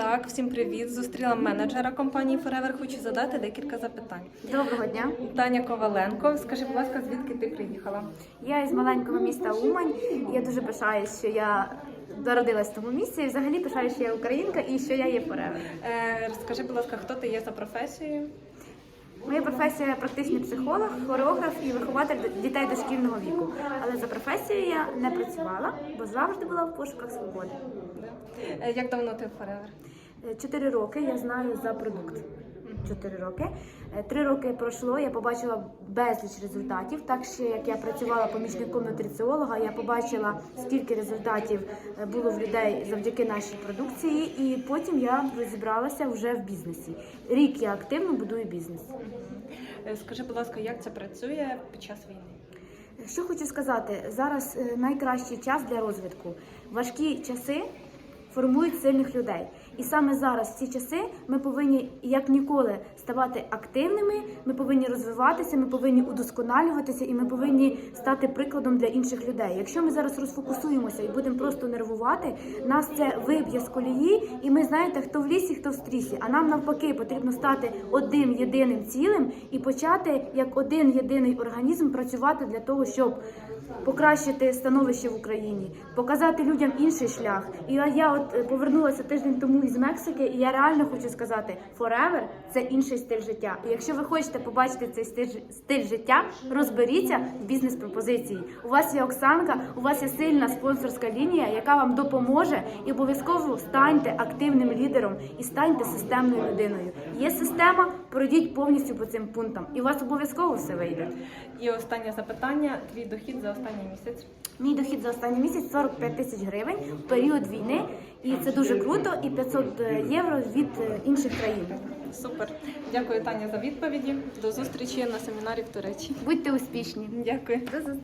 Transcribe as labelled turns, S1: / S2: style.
S1: Так, всім привіт. Зустріла менеджера компанії Forever. Хочу задати декілька запитань.
S2: Доброго дня.
S1: Таня Коваленко, скажи, будь ласка, звідки ти приїхала?
S2: Я із маленького міста Умань. Я дуже пишаюсь, що я народилась в тому місці. І взагалі пишаюсь, що я українка і що я є forever.
S1: Е, розкажи, будь ласка, хто ти є за професією?
S2: Моя професія практичний психолог, хореограф і вихователь дітей дошкільного віку. Але за професією я не працювала, бо завжди була в пошуках свободи.
S1: Е, як давно ти в Forever?
S2: Е, Чотири роки я знаю за продукт. Чотири роки. Е, Три роки пройшло, я побачила безліч результатів. Так ще як я працювала помічником нутриціолога, я побачила скільки результатів е, було в людей завдяки нашій продукції, і потім я розібралася вже в бізнесі. Рік я активно будую бізнес.
S1: Е, скажи, будь ласка, як це працює під час війни?
S2: Що хочу сказати, зараз найкращий час для розвитку. Важкі часи формують сильних людей. І саме зараз, в ці часи, ми повинні як ніколи ставати активними, ми повинні розвиватися, ми повинні удосконалюватися, і ми повинні стати прикладом для інших людей. Якщо ми зараз розфокусуємося і будемо просто нервувати, нас це виб'є з колії, і ми знаєте, хто в лісі, хто в стрісі. А нам навпаки потрібно стати одним єдиним цілим і почати як один єдиний організм працювати для того, щоб покращити становище в Україні, показати людям інший шлях. І я- от е, повернулася тиждень тому із Мексики, і я реально хочу сказати: forever – це інший стиль життя. І якщо ви хочете побачити цей стиль, стиль життя, розберіться в бізнес-пропозиції. У вас є Оксанка, у вас є сильна спонсорська лінія, яка вам допоможе, і обов'язково станьте активним лідером і станьте системною людиною. Є система, пройдіть повністю по цим пунктам, і у вас обов'язково все вийде.
S1: І останнє запитання: твій дохід за останній місяць.
S2: Мій дохід за останній місяць 45 тисяч гривень в період війни, і це дуже круто. І 500 євро від е, інших країн.
S1: Супер. Дякую, Таня, за відповіді. До зустрічі на семінарі в Туреччині.
S2: Будьте успішні.
S1: Дякую.
S2: До зустрічі.